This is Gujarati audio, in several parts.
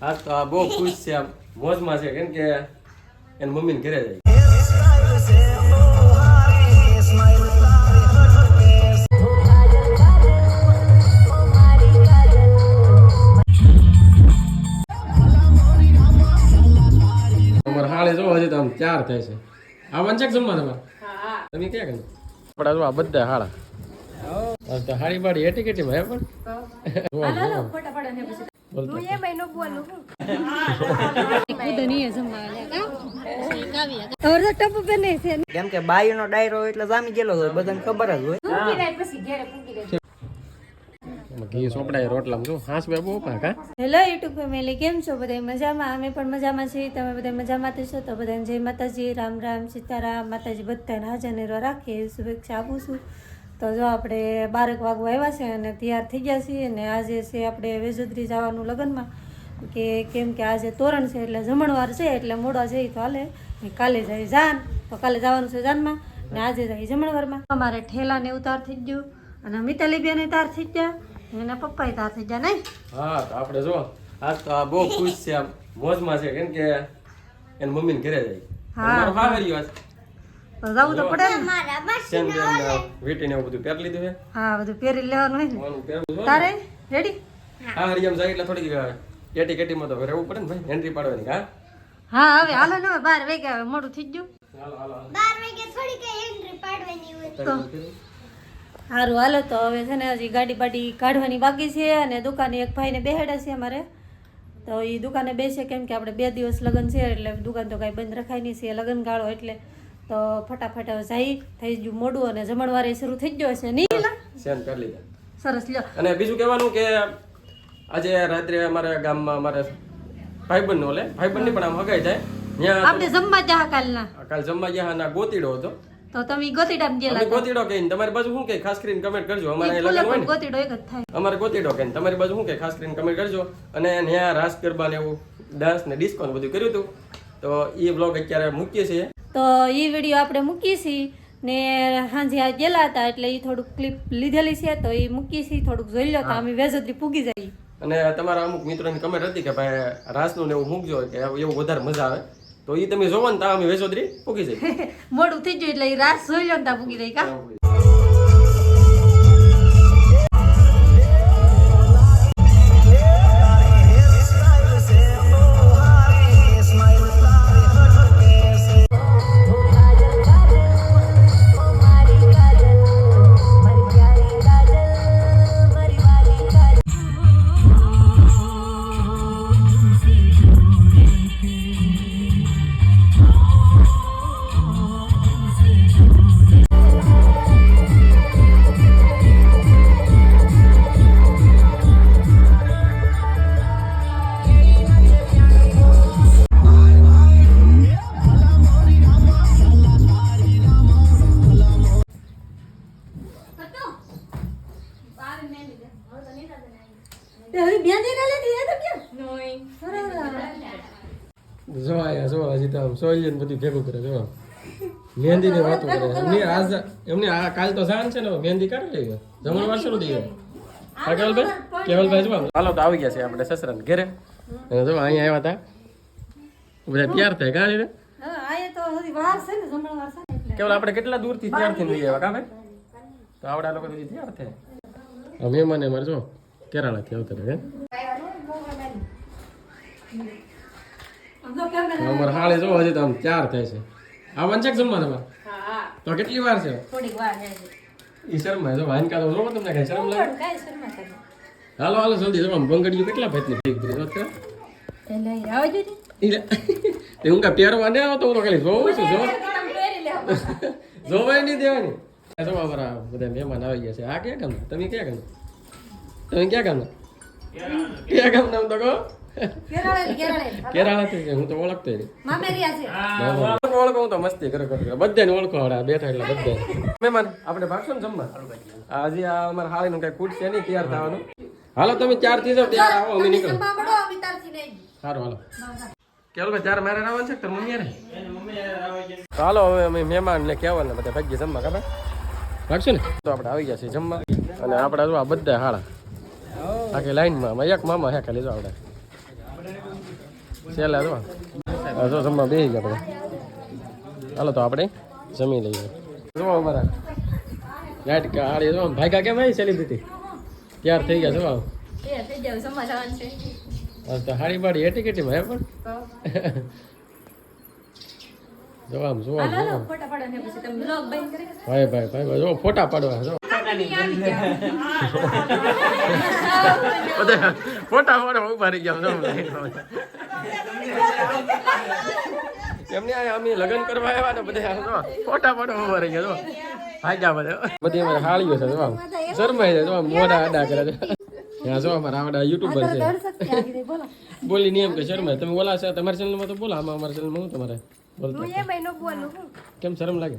હા તો આ બહુ ખુશ છે આમ. મોજમાં છે કેમ કે એની મમ્મીને ઘરે જાય. જો હજી તો આમ ચાર થાય છે. આવવાનું છે જમવા તમારે તમે ક્યાં ગયું આપણા જો આ બધા હાળા. તો હાળી બાળી એટી કેટી ભાઈ હે પણ. કેમ કે બાઈનો ડાયરો એટલે જામી ગયેલો હોય બધાને ખબર જ હોય. ઘી સોપડાય રોટલામાં જો હાંસ બે બહુ પા હેલો યુટ્યુબ ફેમિલી કેમ છો? બધા મજામાં? અમે પણ મજામાં છીએ. તમે બધા મજામાં જ છો? તો બધાને જય માતાજી રામ રામ સીતારામ માતાજી બધાને હાજર રાખીએ. શુભેચ્છા આપું છું. તો જો આપણે બારક વાગવા આવ્યા છે અને તૈયાર થઈ ગયા છીએ અને આજે છે આપણે વેજોદરી જવાનું લગ્નમાં. કે કેમ કે આજે તોરણ છે એટલે જમણવાર છે એટલે મોડા જઈ તો હાલે. કાલે જાય જાન તો કાલે જવાનું છે જાનમાં ને આજે જાય જમણવારમાં. અમારે ઠેલાને ઉતાર થઈ ગયું અને મિતાલી બેન તાર થઈ ગયા એના પપ્પા તાર થઈ ગયા નહીં? હા તો આપણે જો આજ તો આ બહુ ખુશ છે આમ મોજમાં છે કેમ કે એની મમ્મીને ઘરે જાય. હા હર્યો આજ. તો જવું તો પડે ને. સેમ વીટીને એવું બધું પહેરી લીધું છે? હા બધું પહેરી લેવાનું હોય ને. તારે? રેડી હા. હરિયમ જાય એટલે થોડીક કેટી માં તો રહેવું પડે ને ભાઈ એન્ટ્રી પાડવાની હા? હા હવે હાલો ને બાર વાગે હવે મોડું થઈ ગયું. હાલો હાલો સારું હાલો તો હવે છે ને હજી ગાડી બાડી કાઢવાની બાકી છે અને દુકાને એક ભાઈને બેહાડ્યા છે અમારે. તો એ દુકાને બેસે કેમ કે આપણે બે દિવસ લગ્ન છે એટલે દુકાન તો કાંઈ બંધ રખાય નહીં છે લગ્ન ગાળો એટલે તો ફટાફટ જાય થઈ ગયું મોડું અને જમણવારે શરૂ થઈ ગયો છે નહીં લીધા. સરસ લ્યો. અને બીજું કહેવાનું કે આજે રાત્રે અમારા ગામમાં અમારે ભાઈબંધ નો લે ભાઈબંધની પણ આમ હગાઈ જાય. ત્યાં આપણે જમવા જા કાલના. કાલ જમવા ગયા ના ગોતીડો હતો. તો તમે ગોતીડામ ગયેલા ગોતીડો કહીને તમારી બાજુ શું કે ખાસ કરીને કમેન્ટ કરજો? અમારે લગન હોય ને. ગોતીડો એક જ થાય. અમારે ગોતીડો કહીને તમારી બાજુ શું કે ખાસ કરીને કમેન્ટ કરજો? અને ત્યાં રાસ ગરબા ને એવું ડાન્સ ને ડિસ્કો ને બધું કર્યું હતું. તો એ બ્લોગ અત્યારે મૂકીએ છીએ. તો એ વીડિયો આપણે મૂકીશી છીએ. ને સાંજે આ ગયેલા હતા એટલે એ થોડુંક ક્લિપ લીધેલી છે તો એ મૂકીશી છીએ. થોડુંક જોઈ લો તો અમે વેજોદરી પૂગી જઈએ અને તમારા અમુક મિત્રોની કમેન્ટ હતી કે ભાઈ રાસનું ને એવું મૂકજો કે એવું વધારે મજા આવે. તો એ તમે જોવો ને તો અમે વેજોદરી પૂગી જઈએ મોડું થઈ ગયું એટલે એ રાસ જોઈ લો ને ત્યાં પૂગી રહી કા? સોયલી ને બધું ભેગું કરે જો મહેંદી ની વાતો કરે એમની આજ એમની આ કાલ તો સાંજ છે ને મહેંદી કાઢી લેવી જમણ વાર શરૂ થઈ હા કેવલભાઈ? કેવલભાઈ જો હાલો તો આવી ગયા છે આપણે સસરા ઘરે. અને જો અહીંયા આવ્યા હતા બધા તૈયાર થાય કાલે હા આયે તો હજી વાર છે ને જમણ વાર છે કેવલ આપણે કેટલા દૂરથી તૈયાર થઈને લઈ આવ્યા કા ભાઈ? તો આવડા લોકો બધી તૈયાર થાય. મહેમાન એ મારે જો કેરાળાથી આવતા રહે આમ તો કેમ ને અમારે હાળે જો હજી તો આમ ચાર થાય છે. આવવાનું છે જમવા તમારે? તો કેટલી વાર છે? થોડીક વાર છે ઈ શરમ જો વાઈન કાઢો જો તમને કઈ શરમ લાગે? હાલો હાલો જલ્દી જમવા બંગડીયું કેટલા ભાતની ભેગ કરી. અત્યારે તે હું કા પહેરવા ને આવો તો હું તો ખાલી જોઉં છું જો જોવાય નહીં દેવાની. આ જો અમારા બધા મહેમાન આવી ગયા છે. આ ક્યાં કામ તમે ક્યાં કામ તમે ક્યાં કામ ક્યાં કામ નામ તો કહો? કેરાળે હું તો ઓળખતો નહીં ઓળખો ઓળખો હું તો મસ્તી કરો કરો બધાને ઓળખો હડા બેઠા એટલે બધા. મહેમાન આપણે ભાગશો ને જમવા? આજે આ અમારા કઈ ફૂડ છે નહીં તૈયાર થવાનું. હાલો તમે ચારથી જાઓ ત્યારે આવો અમે નીકળો. સારું હાલો. કેવલ ચાર મારે આવવાનું છે તાર મમ્મી યારે હાલો હવે અમે મહેમાન ને કહેવાને બધા ભાગ્ય જમવા ખબર? રાખશું ને? તો આપણે આવી ગયા છીએ જમવા. અને આપણે જો આ બધા હાળા. આખી લાઈનમાં એક મામા હે ખાલી જો આપણે. છેલ્લા હા, જો જમવા બેસી ગયા બધા. હાલો તો આપણે જમી લઈએ. જો અમારા ગાઈડ આડી જો કા કેમ આવી સેલિબ્રિટી તૈયાર થઈ ગયા જો આવ તો હાડી બાડી એટી કેટીમાં ભાઈ પણ? જો આમ જો આમ જો આમ. ભાઈ ભાઈ ભાઈ ભાઈ જો ફોટા પાડવા જો ફોટા પાડવા ઊભા રહી ગયા જો એમને અમે લગ્ન કરવા આવ્યા ને બધા ફોટા ઊભા રહી ગયા ભાગ્યા બધા બધી અમારે હાળીઓ છે જો આમ. શરમાઈ જાય જો આડા કરે છે. ત્યાં જો અમારા આવડા યુટ્યુબર છે. બોલી. નહીં એમ કે શરમાય. તમે ઓલા છે તમારા ચેનલમાં તો બોલો આમાં અમારા ચેનલમાં હું તમારે બોલતો? કેમ શરમ લાગે?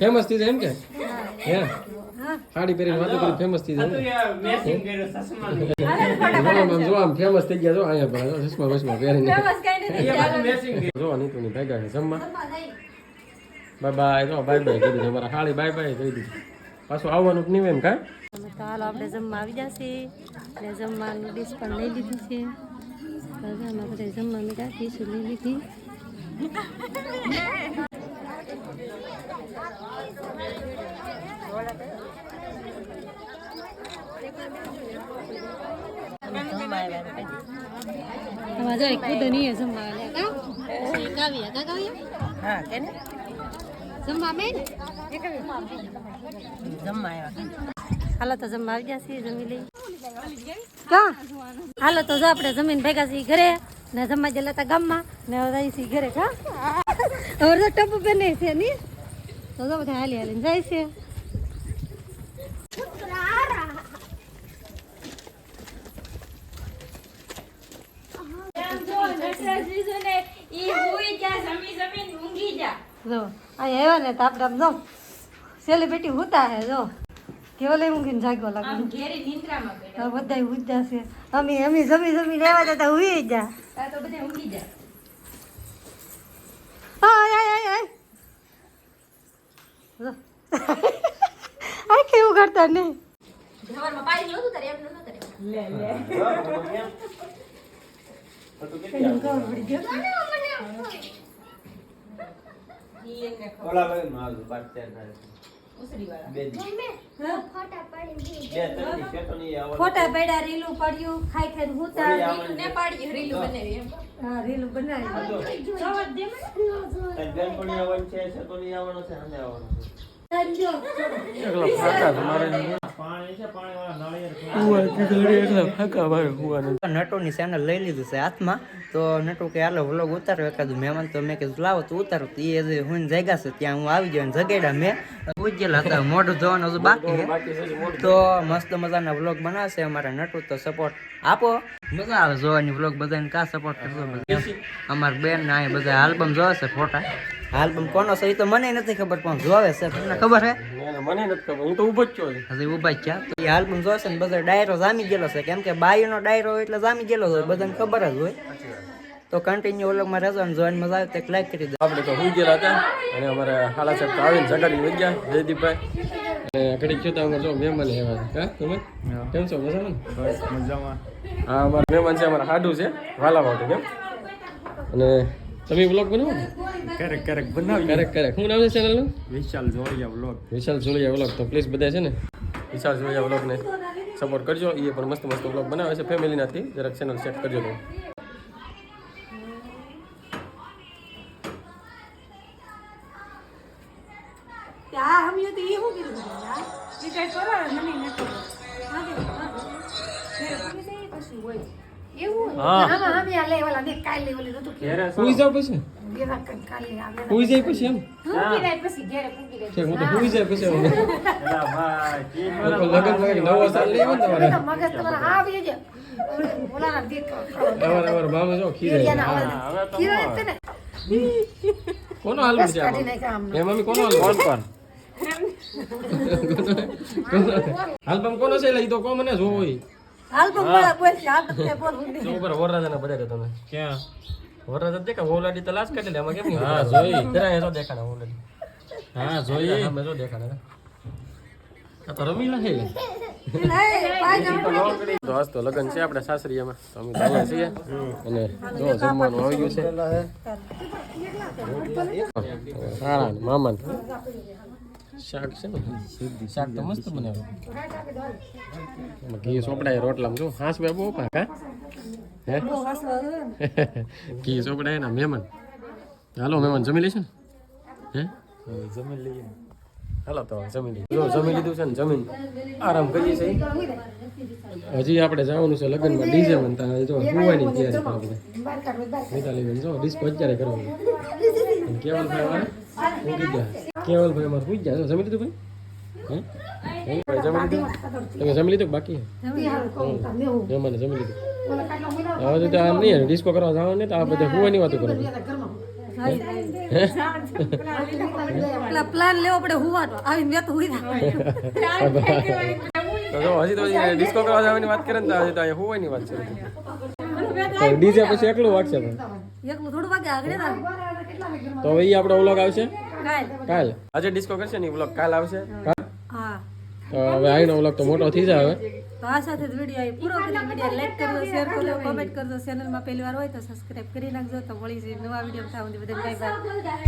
ફેમસ થઈ જાય એમ કે? હે. સાડી પહેરીને વાતો કરી ફેમસ થઈ જાય જો આમ ફેમસ થઈ ગયા જો અહીંયા ચશ્મા બસમા પહેરીને. જો નીતુની ભેગા છે જમવા. બાય બાય જો બાય બાય કીધું અમારા સાડી બાય બાય કહી દીધું. પાછું આવવાનું નહીં એમ કાં? તો હાલો આપણે જમવા આવી જશે. એટલે જમવાનું ડીશ પણ લઈ લીધી છે. બધા જમવા મીઠા ડીશ લઈ લીધી. જમવા મેં જમવા આવ્યા હાલો તો જમવા આવી ગયા છીએ જમી લઈ હાલો તો જો આપણે જમીન ભેગા છીએ ઘરે. ને જમવા ગયેલા હતા ગામમાં, ને રહી છીએ ઘરે, કા? હવે તો ટપ બને છે, ની? તો જો બધા હાલી હાલીને જાય છે. અહીંયા આવ્યા ને તો આપણે આમ જો સેલિબ્રિટી હુતા હે, જો. કેવો લઈ ઊંઘીને જાગ્યો લાગે. હવે બધા ઉજ્જા છે. અમે અમે જમી જમી લેવા જતા હુઈ જા આય આય આય આય. જો આ કેવું કરતા નહીં ફોટા પડ્યા રીલું પડ્યું ખાઈ ખાઈ હું ને હા. રીલું બનાવી એકલા ફાકા તમારે છે ફાકા મારે કુવાનું નટુની ચેનલ લઈ લીધું છે હાથમાં. તો નટુ કે હાલો વ્લોગ ઉતારો એકાદું મહેમાન. તો મેં કીધું લાવો તો ઉતારો. તો એ હું જગ્યા છે ત્યાં હું આવી ગયો જગેડા મેં. પૂજેલા હતા મોઢું ધોવાનું હજુ બાકી તો મસ્ત મજાના વ્લોગ બનાવશે અમારા નટુ તો સપોર્ટ આપો. મજા આવે જોવાની વ્લોગ બધાને કા સપોર્ટ કરશો બેન ના બધા આલ્બમ જોવે છે ફોટા. આલ્બમ કોનો છે એ તો મને નથી ખબર પણ જોવે છે. તમને ખબર હે ના, ના, મને નથી ખબર. હું તો ઊભો જ છું હજી. ઊભા જ છે. એ આલ્બમ જોશે ને બધા ડાયરો જામી ગયેલો છે. કેમ કે બાઈનો ડાયરો એટલે જામી ગયેલો હોય. બધાને ખબર જ હોય. તો કન્ટિન્યુ વ્લોગમાં રહેજો અને જોઈને મજા આવે તો લાઈક કરી દો. આપણે તો હું ગયેલા હતા અને અમારે હાલા સાહેબ તો આવીને જગાડી વઈ ગયા જયદીપભાઈ. અને ઘડીક જોતા અમારે જો મહેમાન આવ્યા હા તમે? કેમ છો? મજામાં? ને? હા અમારા મહેમાન છે અમારા હાડું છે. વાલા વાટુ કેમ? અને તમે વ્લોગ બનાવો? ક્યારેક ક્યારેક બનાવી ક્યારેક ક્યારેક શું નામ છે ચેનલનું વિશાલ જોડિયા વ્લોગ વિશાલ જોડિયા વ્લોગ તો પ્લીઝ બધા છે ને વિશાલ જોડિયા વ્લોગને સપોર્ટ કરજો. એ પણ મસ્ત મસ્ત વ્લોગ બનાવે છે ફેમિલીનાથી જરાક ચેનલ સેટ કરજો તમે આ હમ્યું તો એ શું કીધું યાર એ કઈ કરો મને નથી હુઈ જાવ પછી? હુઈ જાય પછી એમ? હુઈ જાય પછી નવો સાલ ને તમારે? મામા જો ખીરે. કોનો આલ્બમ છે આમાં? એ મમ્મી કોનો હાલ કોણ આલ્બમ કોનો છે લઈ તો કો મને જોવો ઈ જો ઉપર તમે? વરરાજા દેખા ઓલાડી તો કાઢી લે આમાં કેમ હા જોઈ જરા એ જો દેખાડા ઓલાડી હા જોઈએ. અમે જો દેખાડા. આ તો રમી લે તો આજ તો લગ્ન છે આપણે સાસરીયામાં. તો અમે તો છીએ. અને જો જમવાનું આવી ગયું છે. મામા. શાક છે ને શાક તો મસ્ત બનાવ્યું. ઘી સોપડાય રોટલામાં જો હાસ બે બહુ પાક. હે? ઘી સોપડાય ના મહેમાન. હાલો મહેમાન જમી લેશે ને? હે? જમીન લઈએ. હાલો તો જમી લીધું જો જમી લીધું છે ને જમીન. આરામ કરીએ છીએ. હજી આપણે જવાનું છે લગ્નમાં. ડીજે માં ત્યાં જો હુવાની તૈયારી બધા મિતાલી બેન જો ડિસ્કો અત્યારે કરવાનું. કેવલભાઈ અમારે? ઊંઘી ગયા કેવલભાઈ અમારે પૂછ ગયા જમી લીધું ભાઈ? હે? હે? ભાઈ જમી લીધું? તમે જમી લીધું બાકી છે? મને જમી લીધું. હવે તો આમ નહીં ડિસ્કો કરવા જવાનું નહીં તો આ બધા હુવાની વાતો કરવાની પ્લાન લેવો પડે હુવાનો તો હજી તો ડિસ્કો કરવા જવાની વાત કરે ને તો હજી તો અહીંયા હુવાની વાત છે. ડીજે પછી એકલું વાગશે પણ. એકલું થોડું વાગે આગળ ના તો હવે એ આપણો વ્લોગ આવશે? કાલ. કાલ. આજે ડિસ્કો કરશે ને વ્લોગ કાલ આવશે? કાલ? હા. તો હવે આઈનો વ્લોગ તો મોટો થઈ જાય હવે. તો આ સાથે જ વીડિયો આવી. પૂરો કરી વીડિયો લાઈક કરજો શેર કરજો કોમેન્ટ કરજો. ચેનલમાં પહેલી વાર હોય તો સબસ્ક્રાઇબ કરી નાખજો. તો વળી જઈએ નવા વીડિયો બધા બાય બાય